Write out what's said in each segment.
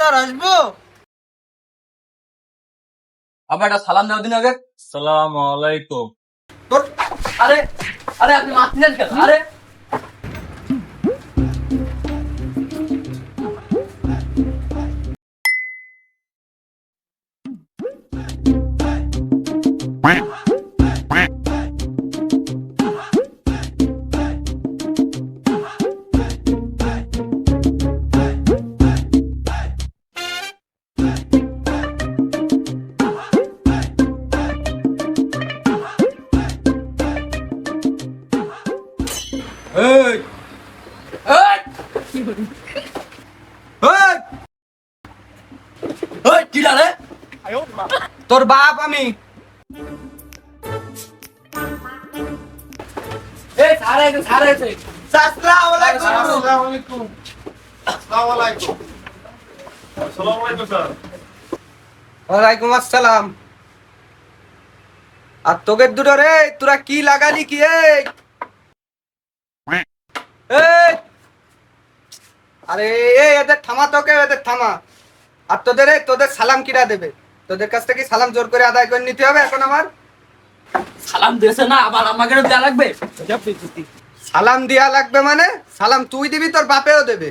Sir আসব। আবার একটা সালাম দেওয়া দিন আগে। সালাম আলাইকুম। তোর আরে আরে আপনি মারছেন কেন? আরে আলাইকুম। আসসালামু আলাইকুম আসসালামু আলাইকুম স্যার। ওয়ালাইকুম আসসালাম। আর তোদের দুটো রে তোরা কি লাগালি কি! আরে এই এদের থামা তোকে এদের থামা। আর তোদের তোদের সালাম কিরা দেবে? তোদের কাছ থেকে সালাম জোর করে আদায় করে নিতে হবে এখন আমার? সালাম দিয়েছে না আবার আমাকে দেওয়া লাগবে? সালাম দিয়া লাগবে মানে? সালাম তুই দিবি তোর বাপেও দেবে।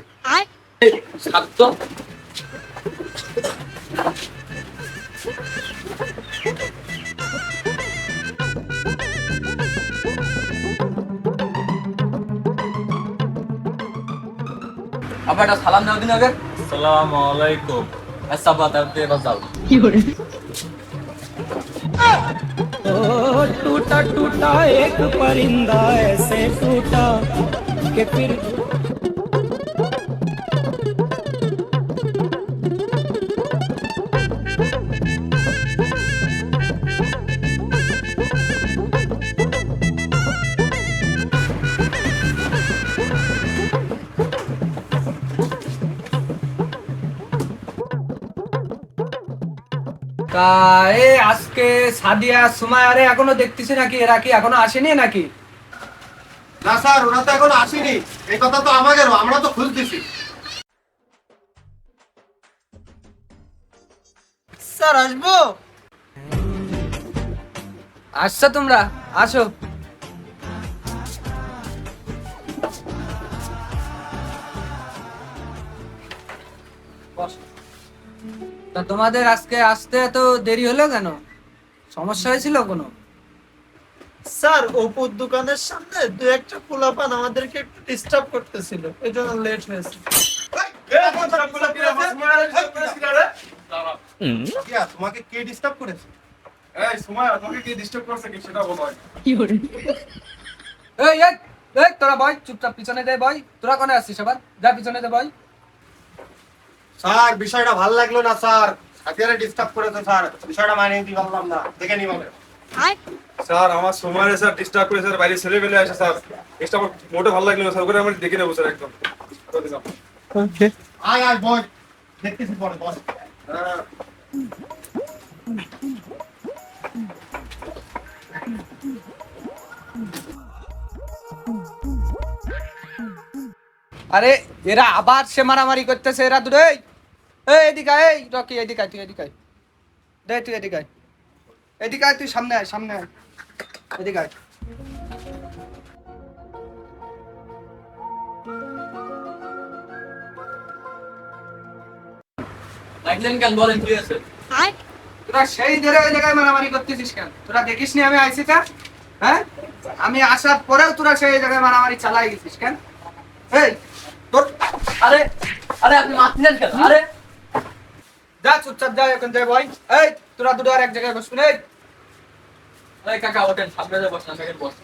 আবার একটা সালাম দেওয়া দিন আগে। সালাম আলাইকুম। আচ্ছা বাদ আর বাদ দাও टूटा टूटा एक परिंदा ऐसे टूटा के फिर তা এ আজকে সাদিয়া সুমায়া রে এখনও দেখতেছি নাকি? এরা কি এখনও আসেনি নাকি? না স্যার ওরা তো এখনও আসেনি। এই কথা তো আমাদেরও আমরা তো খুঁজতেছি। স্যার আসব? আসছো তোমরা? আসো। তা তোমাদের আজকে আসতে এত দেরি হলো কেন সমস্যা হয়েছিল কোনো স্যার অপুর দোকানের সামনে দু একটা পোলাপান আমাদেরকে একটু ডিস্টার্ব করতেছিল এই জন্য লেট হয়েছে তোমাকে কে ডিস্টার্ব করেছে এই সময় তোমাকে কি ডিস্টার্ব করছে কি সেটা বলো এই এই এই তোরা বয় চুপচাপ পিছনে দে বয় তোরা কোনে আসছিস আবার যা পিছনে দে বয় স্যার বিষয়টা ভালো লাগল না স্যার। হাতিয়ারে ডিস্টার্ব করেছে স্যার। বিষয়টা মানিয়ে নিতে পারলাম না। দেখে নি বলে স্যার আমার সময় স্যার ডিস্টার্ব করে স্যার বাইরে ছেলে পেলে আসে স্যার। এটা আমার মোটে ভালো লাগল স্যার। ওখানে আমি দেখে নেব স্যার একদম। আয় আয় বল দেখতেছি পরে বল হ্যাঁ আরে এরা আবার সে মারামারি করতেছে এরা দূরে এই এই এদিকে এই রকি এদিকে তুই এদিকে দে তুই এদিকে এদিকে তুই সামনে আয় সামনে আয়। এদিকে আয়। লাগলেন কেন বলেন কি আছে? তোরা সেই ধরে ওই জায়গায় মারামারি করতেছিস কেন? তোরা দেখিস নি আমি আইসি তা? হ্যাঁ? আমি আসার পরেও তোরা সেই জায়গায় মারামারি চালাই গেছিস কেন? এই তোর আরে আরে আপনি কেন? আরে যা চুপচাপ যা এখন যাই বই এই তোরা দুটো আর এক জায়গায় বসবি না, এই। কাকা ওঠেন সামনে যা বসেন সেকেন্ড বস।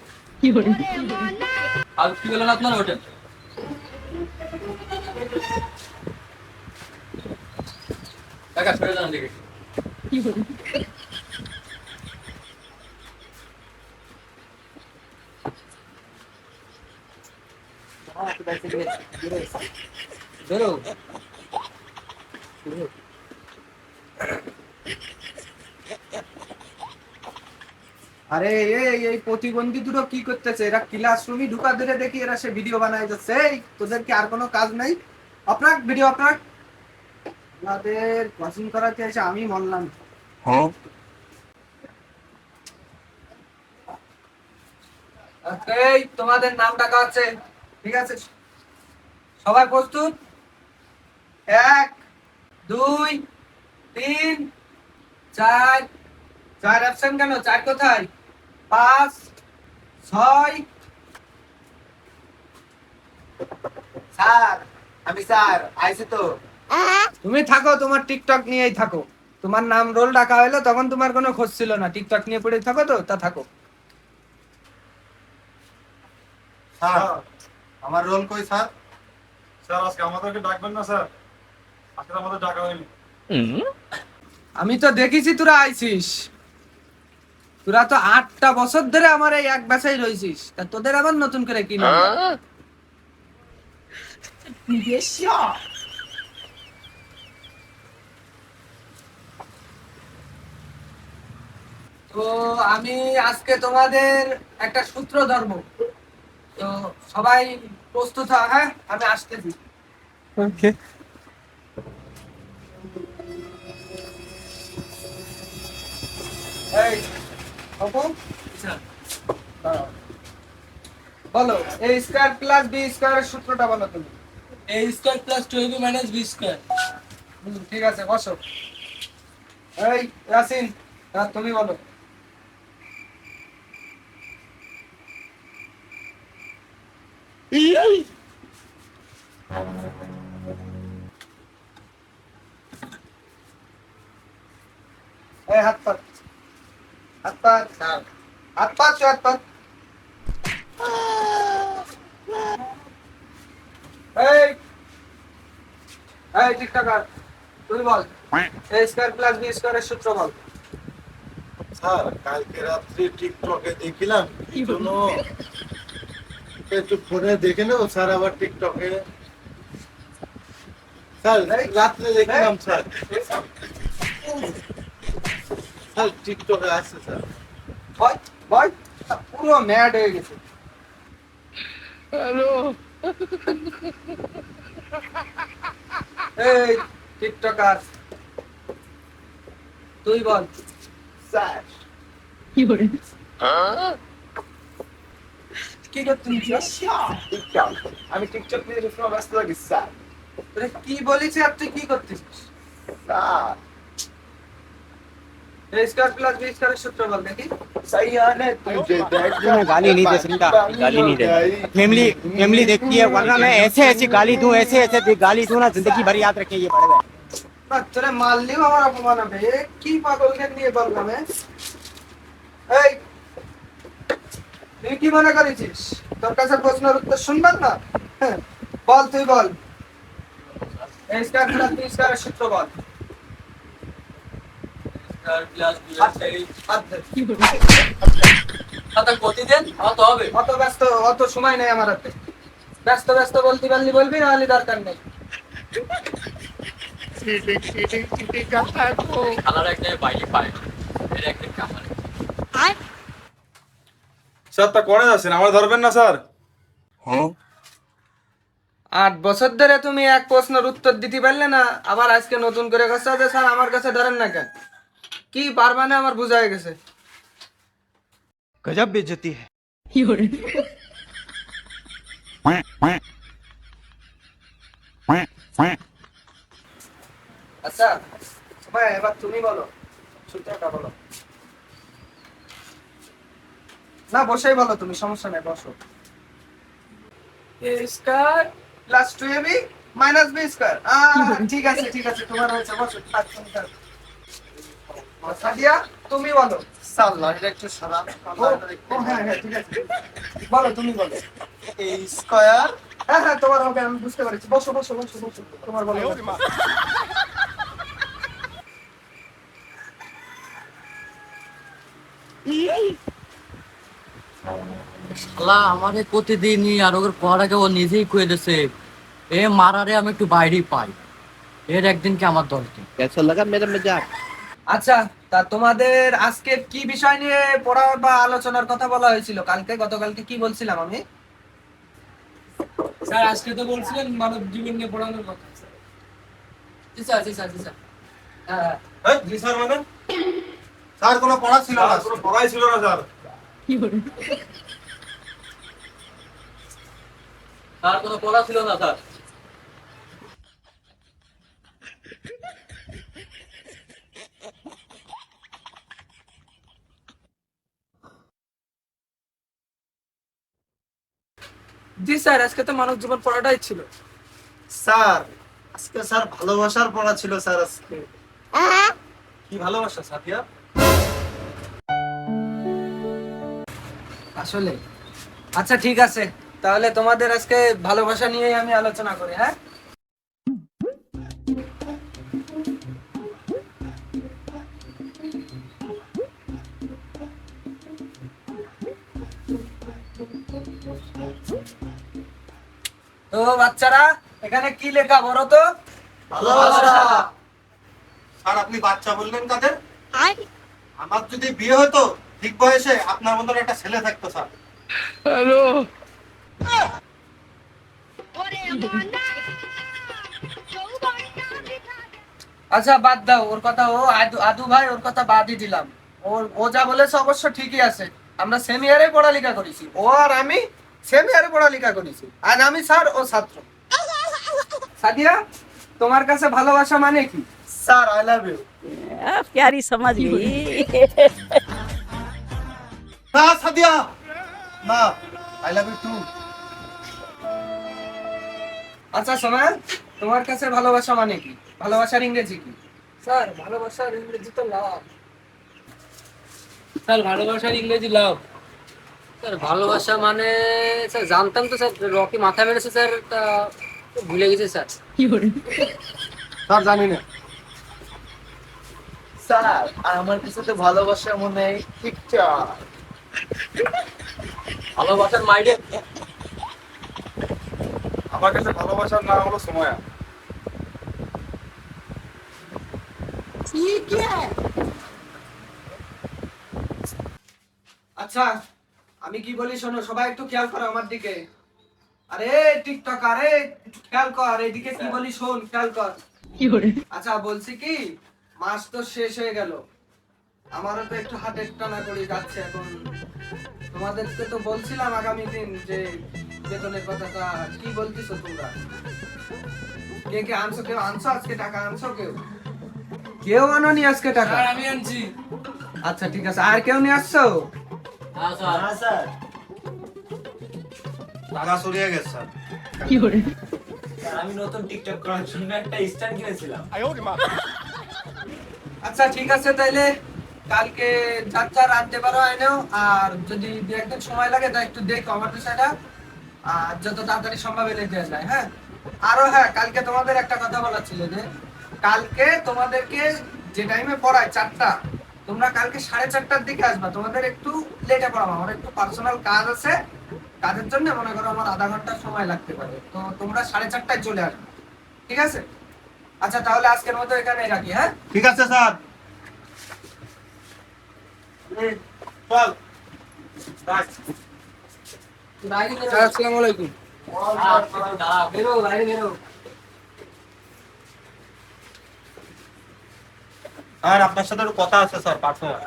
আর কি বলেন আপনারা ওঠেন? কাকা সরে যান দিকে বেরো আরে এই এই প্রতিবন্ধী দুটো কি করতেছে? এরা ক্লাসরুমই ঢুকা ধরে দেখি এরা সে ভিডিও বানাই যাচ্ছে। এই তোদের কি আর কোনো কাজ নাই? আপনার ভিডিও আপনার আপনাদের কোচিং করাতে এসে আমি বললাম। এই তোমাদের নাম ডাকা আছে? ঠিক আছে। সবাই প্রস্তুত? এক দুই তিন চার চার অপশন কেন? চার কোথায়? পাঁচ ছয় স্যার আমি স্যার আইছি তো। তুমি থাকো তোমার টিকটক নিয়েই থাকো। তোমার নাম রোল ডাকা হলো তখন তোমার কোনো খোঁজ ছিল না। টিকটক নিয়ে পড়ে থাকো তো তা থাকো। স্যার আমার রোল কই স্যার? স্যার আজকে আমাদেরকে ডাকবেন না স্যার? আজকে আমাদের ডাকা হয়নি। আমি তো দেখেছি তোরা আইছিস। তোরা তো আটটা বছর ধরে আমার এই এক বাসায় রয়েছিস তা তোদের আবার নতুন করে কি তো আমি আজকে তোমাদের একটা সূত্র ধর্ম তো সবাই প্রস্তুত হ্যাঁ? আমি আসতেছি। এই বলো এ স্কয়ার প্লাস বি স্কয়ারের সূত্রটা বলো তুমি। A square plus two A B minus B square ঠিক আছে বসো। এই ইয়াসিন হ্যাঁ, তুমি বলো। চো, হাত পাত এই এই টিকটকার তুই বল। এ স্কয়ার প্লাস বি স্কয়ারের সূত্র বল। স্যার কালকে রাত্রে টিকটকে দেখিলাম কি জন্য? একটু ফোনে দেখে নেব স্যার আবার টিকটকে। স্যার রাত্রে দেখলাম স্যার। স্যার। টিকটকে আছে স্যার। ভয় পুরো ম্যাড হয়ে গেছে। এই টিকটকার। তুই বল। স্যার। কি করছিস টিকটক। আমি টিকটক নিয়ে সবসময় ব্যস্ত থাকি স্যার। কি বলেছি আর তুই কি করতেছিস? স্যার। এ স্কয়ার প্লাস বি স্কয়ারের সূত্র বল দেখি सही आने तुझे मैं गाली नहीं दे सकता गाली नहीं दे फैमिली फैमिली देखती है वरना मैं ऐसे ऐसी गाली दूं ऐसे ऐसे गाली दूं ना जिंदगी भर याद रखें ये बड़े भाई না তোরে মারলেও আমার অপমান হবে এ কি পাগলকে নিয়ে বললাম এ? এই তুই কি মনে করেছিস তোর কাছে প্রশ্নের উত্তর শুনবেন না হ্যাঁ, বল তুই বল এই স্কয়ার প্লাস বি স্কয়ারের সূত্র বল খাতা কতি দেন আমার তো হবে? অত ব্যস্ত অত সময় নেই আমার হাতে। ব্যস্ত ব্যস্ত বলতে পারলি বলবি না হলে দরকার নেই। খালার একটা বাইরে পায় এর একদিন কামারে স্যার তা করে যাচ্ছেন আমার ধরবেন না স্যার? আট বছর ধরে তুমি এক প্রশ্নের উত্তর দিতে পারলে না আবার আজকে নতুন করে কাছে স্যার আমার কাছে ধরেন না কেন? কি পারবা মানে না আমার বোঝা গেছে। গজব বেজতি আচ্ছা তুমি বলো না বসেই বলো তুমি সমস্যা নাই বসো। A square plus two A B minus B ঠিক আছে ঠিক আছে তোমার হয়েছে বসো সাদিয়া তুমি বলো স্যার লাইনটা একটু সরান ও, ও, হ্যাঁ হ্যাঁ ঠিক আছে বলো তুমি বলো এই স্কয়ার হ্যাঁ হ্যাঁ তোমার হবে আমি বুঝতে পারছি বসো বসো বসো বসো তোমার বলো শালা আমারে প্রতিদিনই আর ওর পড়াকে ও নিজেই কয়ে দিছে এ মারারে আমি একটু বাইরেই পাই এর একদিনকে আমার দরকার कैसा लगा मेरा मजाक আচ্ছা তা তোমাদের আজকে কি বিষয় নিয়ে পড়া বা আলোচনার কথা বলা হয়েছিল? কালকে গতকালকে কি বলছিলাম আমি? স্যার আজকে তো বলছিলেন মানব জীবন নিয়ে পড়ানোর কথা। জি স্যার জি স্যার জি স্যার। হ্যাঁ এই, জি স্যার মানে স্যার কোনো পড়া ছিল না? কোনো পড়াই ছিল না স্যার। স্যার কোনো পড়া ছিল না স্যার? জি স্যার আজকে তো মানব জীবন পড়াটাই ছিল। স্যার আজকে স্যার ভালোবাসার পড়া ছিল স্যার আজকে। কি ভালোবাসা সাথিয়া আসলে? আচ্ছা ঠিক আছে। তাহলে তোমাদের আজকে ভালোবাসা নিয়েই আমি আলোচনা করি হ্যাঁ? তো বাচ্চারা এখানে কি লেখা বলো তো? ভালোবাসা। স্যার আপনি বাচ্চা বললেন তাদের? আমার যদি বিয়ে হতো ঠিক বয়সে আপনার মতন একটা ছেলে থাকতো স্যার। হ্যালো। আচ্ছা বাদ দাও ওর কথা ও আদু আদু ভাই ওর কথা বাদই দিলাম। ওর ও যা বলেছে অবশ্য ঠিকই আছে। আমরা সেম ইয়ারে পড়ালেখা করেছি। ও আর আমি সেম ইয়ারে পড়ালেখা করেছি। আর আমি স্যার ও ছাত্র। সাদিয়া তোমার কাছে ভালোবাসা মানে কি? স্যার আই লাভ ইউ প্যারি সমাজ না সাদিয়া। না আই লাভ ইউ টু আচ্ছা সোনা তোমার কাছে ভালোবাসা মানে কি? ভালোবাসার ইংরেজি কি? স্যার ভালোবাসার ইংরেজি তো লাভ স্যার ভালোবাসার ইংরেজি লাভ স্যার ভালোবাসা মানে স্যার জানতাম তো স্যার রকি মাথা মেরেছে স্যার তা ভুলে গেছে স্যার। স্যার জানি না। স্যার আমার কাছে তো ভালোবাসা মনে হয় টিকটক। ভালোবাসার মাইডে আমার কাছে ভালোবাসার নাম হলো সময়া। আচ্ছা আমি কি বলি শোনো সবাই একটু খেয়াল করো আমার দিকে। আরে টিকটক আরে খেয়াল কর এদিকে কি বলি শোন খেয়াল কর। আচ্ছা বলছি কি মাস তো শেষ হয়ে গেল। আমারও তো একটু হাতে টানা করে যাচ্ছে এখন। তোমাদেরকে তো বলছিলাম আগামী দিন যে বেতনের কথাটা কি বলতেছো তোমরা? কে কে আনছো কেউ আনছো আজকে টাকা? আনছো কেউ? কেউ আনো নি আজকে টাকা? আমি আনছি। আচ্ছা ঠিক আছে। আর কেউ নিয়ে আসছো? হ্যাঁ স্যার। হ্যাঁ স্যার। টাকা সরিয়ে গেছে স্যার। আমি নতুন টিকটক করার জন্য একটা স্ট্যান্ড কিনেছিলাম। আচ্ছা ঠিক আছে তাইলে কালকে যার যার আনতে পারো আইনেও আর যদি দু একদিন সময় লাগে তা একটু দেখো আমার বিষয়টা আর যত তাড়াতাড়ি সম্ভব এনে দেওয়া যায় হ্যাঁ? আরও হ্যাঁ কালকে তোমাদের একটা কথা বলার ছিল যে কালকে তোমাদেরকে যে টাইমে পড়ায় চারটা তোমরা কালকে সাড়ে চারটার দিকে আসবা। তোমাদের একটু লেটে পড়াবো। আমার একটু পার্সোনাল কাজ আছে। কাজের জন্য মনে করো আমার আধা ঘণ্টা সময় লাগতে পারে। তো তোমরা সাড়ে চারটায় চলে আসবে। ঠিক আছে? আচ্ছা তাহলে আজকের মতো এখানে রাখি হ্যাঁ? ঠিক আছে স্যার। চল। আসসালামু আলাইকুম। বেরো বাইরে বেরো আর আপনার সাথে একটু কথা আছে স্যার পার্সোনাল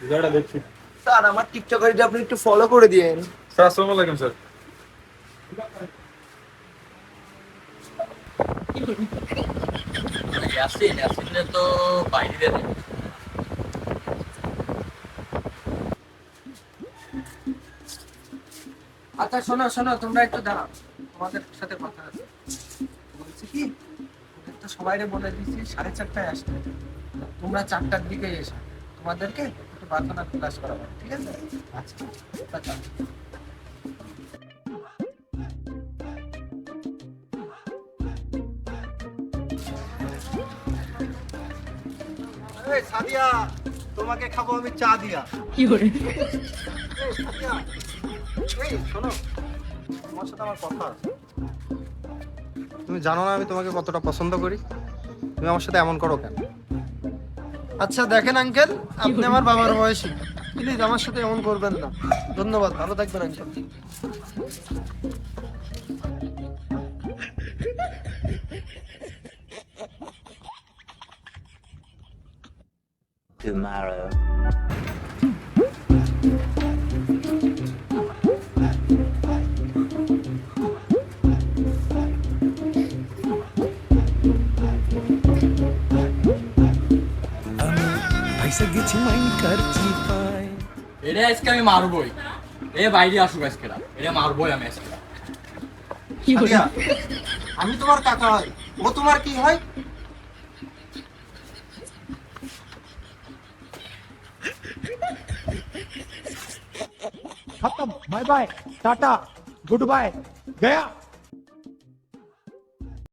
ভিডিওটা দেখছি। স্যার আমার টিকটক আইডি আপনি একটু ফলো করে দিয়েন। স্যার আসসালামু আলাইকুম স্যার। ইয়াসিন ইয়াসিনে তো বাইরে আচ্ছা শোনো শোনো তোমরা একটু দাঁড়াও। তোমাদের সাথে কথা আছে। সবাইরে বলে দিয়েছি সাড়ে চারটায় আসতে। তোমরা চারটার দিকে এসো। তোমাদেরকে একটু প্রার্থনা ক্লাস করাবো ঠিক আছে? আচ্ছা আচ্ছা সাদিয়া তোমাকে খাব আমি চা দিয়া। সাদিয়া, এই, শোনো তোমার সাথে আমার কথা আছে। তুমি জানো না আমি তোমাকে কতটা পছন্দ করি? তুমি আমার সাথে এমন করো কেন? আচ্ছা দেখেন আঙ্কেল আপনি আমার বাবার বয়সী। প্লিজ আমার সাথে এমন করবেন না। ধন্যবাদ ভালো থাকবেন আঙ্কেল। Tomorrow. এটা আজকে আমি মারবই এ বাইরে আসুক আজকে রাত। এটা মারবই আমি আজকে রাত। সাদিয়া, আমি তোমার কাকা হয় ও তোমার কি হয় खत्म bye bye tata goodbye गया